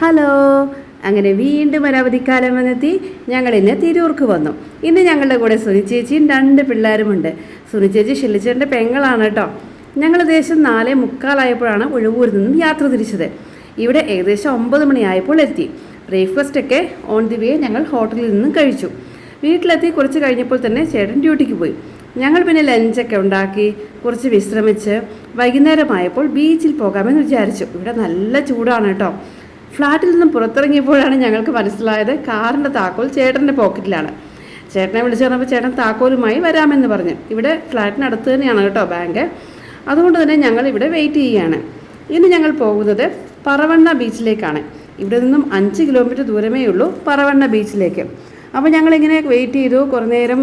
Hello. അങ്ങനെ വീണ്ടും ഒരവധിക്കാലം വന്നെത്തി. ഞങ്ങൾ ഇന്ന് തിരൂർക്ക് വന്നു. ഇന്ന് ഞങ്ങളുടെ കൂടെ സുനി ചേച്ചിയും രണ്ട് പിള്ളേരുമുണ്ട്. സുനി ചേച്ചി ഷില്ലിച്ചേന്റെ പെങ്ങളാണ് കേട്ടോ. ഞങ്ങൾ ഏകദേശം നാലേ മുക്കാലായപ്പോഴാണ് ഒഴിവൂരിൽ നിന്നും യാത്ര തിരിച്ചത്. ഇവിടെ ഏകദേശം ഒമ്പത് മണിയായപ്പോൾ എത്തി. ബ്രേക്ക്ഫാസ്റ്റ് ഒക്കെ ഓൺ ദി വേ ഞങ്ങൾ ഹോട്ടലിൽ നിന്നും കഴിച്ചു. വീട്ടിലെത്തി കുറച്ച് കഴിഞ്ഞപ്പോൾ തന്നെ ചേട്ടൻ ഡ്യൂട്ടിക്ക് പോയി. ഞങ്ങൾ പിന്നെ ലഞ്ചൊക്കെ ഉണ്ടാക്കി കുറച്ച് വിശ്രമിച്ച് വൈകുന്നേരമായപ്പോൾ ബീച്ചിൽ പോകാമെന്ന് വിചാരിച്ചു. ഇവിടെ നല്ല ചൂടാണ് കേട്ടോ. ഫ്ലാറ്റിൽ നിന്ന് പുറത്തിറങ്ങിയപ്പോഴാണ് ഞങ്ങൾക്ക് മനസ്സിലായത് കാറിന്റെ താക്കോൽ ചേട്ടന്റെ പോക്കറ്റിലാണ്. ചേട്ടനെ വിളിച്ചു പറഞ്ഞപ്പോൾ ചേട്ടൻ താക്കോലുമായി വരാമെന്ന് പറഞ്ഞു. ഇവിടെ ഫ്ലാറ്റിനടുത്ത് തന്നെയാണ് കേട്ടോ ബാങ്ക്. അതുകൊണ്ട് തന്നെ ഞങ്ങൾ ഇവിടെ വെയിറ്റ് ചെയ്യുകയാണ്. ഇനി ഞങ്ങൾ പോകുന്നത് പറവണ്ണ ബീച്ചിലേക്കാണ്. ഇവിടെ നിന്നും അഞ്ച് കിലോമീറ്റർ ദൂരമേ ഉള്ളൂ പറവണ്ണ ബീച്ചിലേക്ക്. അപ്പോൾ ഞങ്ങളിങ്ങനെ വെയിറ്റ് ചെയ്തു. കുറേ നേരം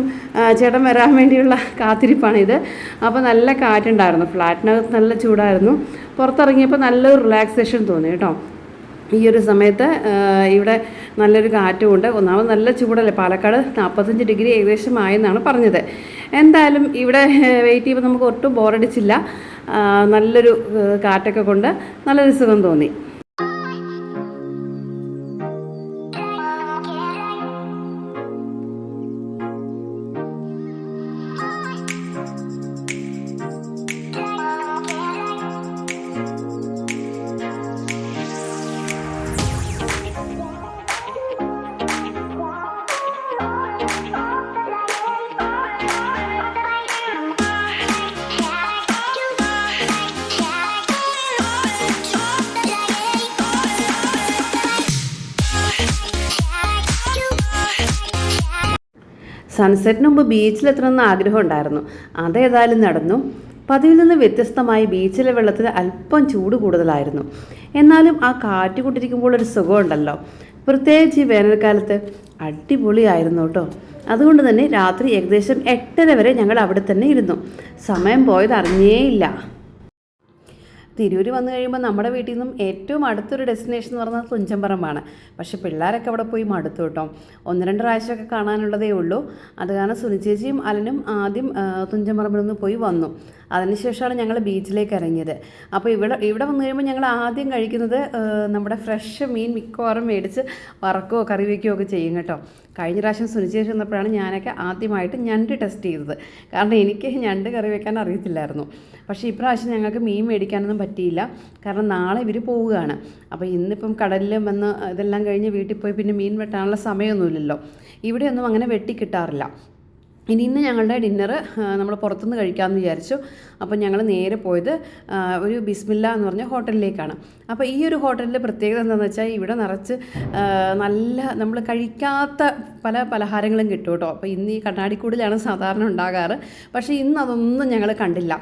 ചേട്ടൻ വരാൻ വേണ്ടിയുള്ള കാത്തിരിപ്പാണിത് അപ്പോൾ നല്ല കാറ്റുണ്ടായിരുന്നു. ഫ്ലാറ്റിനകത്ത് നല്ല ചൂടായിരുന്നു. പുറത്തിറങ്ങിയപ്പോൾ നല്ലൊരു റിലാക്സേഷൻ തോന്നി കേട്ടോ. ഈ ഒരു സമയത്ത് ഇവിടെ നല്ലൊരു കാറ്റുമുണ്ട്. ഒന്നാമത് നല്ല ചൂടല്ലേ? പാലക്കാട് നാൽപ്പത്തഞ്ച് ഡിഗ്രി ഏകദേശം ആയെന്നാണ് പറഞ്ഞത്. എന്തായാലും ഇവിടെ വെയിറ്റ് ചെയ്യുമ്പോൾ നമുക്ക് ഒട്ടും ബോറടിച്ചില്ല നല്ലൊരു കാറ്റൊക്കെ കൊണ്ട് നല്ലൊരു സുഖം തോന്നി. സൺസെറ്റിന് മുമ്പ് ബീച്ചിലെത്തണമെന്ന് ആഗ്രഹം ഉണ്ടായിരുന്നു അതേതായാലും നടന്നു. പതിവിൽ നിന്ന് വ്യത്യസ്തമായി ബീച്ചിലെ വെള്ളത്തിൽ അല്പം ചൂട് കൂടുതലായിരുന്നു. എന്നാലും ആ കാറ്റ് കൊണ്ടിരിക്കുമ്പോൾ ഒരു സുഖമുണ്ടല്ലോ. പ്രത്യേകിച്ച് ഈ വേനൽക്കാലത്ത് അടിപൊളിയായിരുന്നു കേട്ടോ. അതുകൊണ്ട് തന്നെ രാത്രി ഏകദേശം എട്ടര വരെ ഞങ്ങൾ അവിടെ തന്നെ ഇരുന്നു. സമയം പോയത് അറിഞ്ഞേയില്ല തിരൂർ വന്നു കഴിയുമ്പോൾ നമ്മുടെ വീട്ടിൽ നിന്നും ഏറ്റവും അടുത്തൊരു ഡെസ്റ്റിനേഷൻ എന്ന് പറഞ്ഞാൽ തുഞ്ചമ്പറമ്പാണ് പക്ഷേ പിള്ളേരൊക്കെ അവിടെ പോയി മടുത്തു കേട്ടോ. ഒന്ന് രണ്ട് പ്രാവശ്യമൊക്കെ കാണാനുള്ളതേ ഉള്ളൂ. അത് കാരണം സുനിച്ചേച്ചിയും അലനും ആദ്യം തുഞ്ചമ്പറമ്പിൽ നിന്ന് പോയി വന്നു. അതിനുശേഷമാണ് ഞങ്ങൾ ബീച്ചിലേക്ക് ഇറങ്ങിയത്. അപ്പോൾ ഇവിടെ ഇവിടെ വന്നു കഴിയുമ്പോൾ ഞങ്ങൾ ആദ്യം കഴിക്കുന്നത് നമ്മുടെ ഫ്രഷ് മീൻ മിക്കവാറും മേടിച്ച് വറക്കുകയോ കറി വയ്ക്കുകയോ ഒക്കെ ചെയ്യും കേട്ടോ. കഴിഞ്ഞ പ്രാവശ്യം സുനിശേഷം വന്നപ്പോഴാണ് ഞാനൊക്കെ ആദ്യമായിട്ട് ഞണ്ട് ടെസ്റ്റ് ചെയ്തത്. കാരണം എനിക്ക് ഞണ്ട് കറി വെക്കാൻ അറിയത്തില്ലായിരുന്നു. പക്ഷേ ഇപ്രാവശ്യം ഞങ്ങൾക്ക് മീൻ മേടിക്കാനൊന്നും പറ്റിയില്ല. കാരണം നാളെ ഇവർ പോവുകയാണ്. അപ്പോൾ ഇന്നിപ്പം കടലിൽ വന്ന് ഇതെല്ലാം കഴിഞ്ഞ് വീട്ടിൽ പോയി പിന്നെ മീൻ വെട്ടാനുള്ള സമയമൊന്നുമില്ലല്ലോ. ഇവിടെയൊന്നും അങ്ങനെ വെട്ടി കിട്ടാറില്ല. ഇനി ഇന്ന് ഞങ്ങളുടെ ഡിന്നർ നമ്മൾ പുറത്തുനിന്ന് കഴിക്കാമെന്ന് വിചാരിച്ചു. അപ്പോൾ ഞങ്ങൾ നേരെ പോയത് ഒരു ബിസ്മില്ല എന്ന് പറഞ്ഞ ഹോട്ടലിലേക്കാണ്. അപ്പോൾ ഈ ഒരു ഹോട്ടലിന്റെ പ്രത്യേകത എന്താണെന്ന് വെച്ചാൽ ഇവിടെ നിറച്ച് നല്ല നമ്മൾ കഴിക്കാത്ത പല പലഹാരങ്ങളും കിട്ടും കേട്ടോ. അപ്പോൾ ഇന്ന് ഈ കണ്ണാടിക്കൂടിലാണ് സാധാരണ ഉണ്ടാകാറ്. പക്ഷേ ഇന്ന് അതൊന്നും ഞങ്ങൾ കണ്ടില്ല.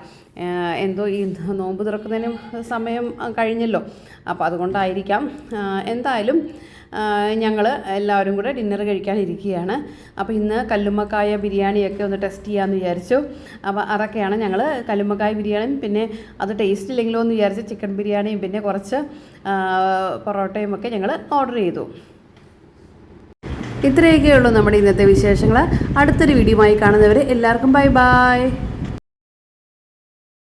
എന്തോ ഈ നോമ്പ് തുറക്കുന്നതിന് സമയം കഴിഞ്ഞല്ലോ. അപ്പോൾ അതുകൊണ്ടായിരിക്കാം. എന്തായാലും ഞങ്ങൾ എല്ലാവരും കൂടെ ഡിന്നർ കഴിക്കാനിരിക്കുകയാണ്. അപ്പോൾ ഇന്ന് കല്ലുമ്മക്കായ ബിരിയാണിയൊക്കെ ഒന്ന് ടെസ്റ്റ് ചെയ്യാമെന്ന് വിചാരിച്ചു. അപ്പോൾ അതൊക്കെയാണ് ഞങ്ങൾ കല്ലുമ്മക്കായ ബിരിയാണിയും പിന്നെ അത് ടേസ്റ്റ് ഇല്ലെങ്കിലോ എന്ന് വിചാരിച്ച് ചിക്കൻ ബിരിയാണിയും പിന്നെ കുറച്ച് പൊറോട്ടയും ഒക്കെ ഞങ്ങൾ ഓർഡർ ചെയ്തു. ഇത്രയൊക്കെയുള്ളൂ നമ്മുടെ ഇന്നത്തെ വിശേഷങ്ങൾ അടുത്തൊരു വീഡിയോ വീഡിയോയുമായി കാണുന്നവരെ എല്ലാവർക്കും ബൈ ബൈ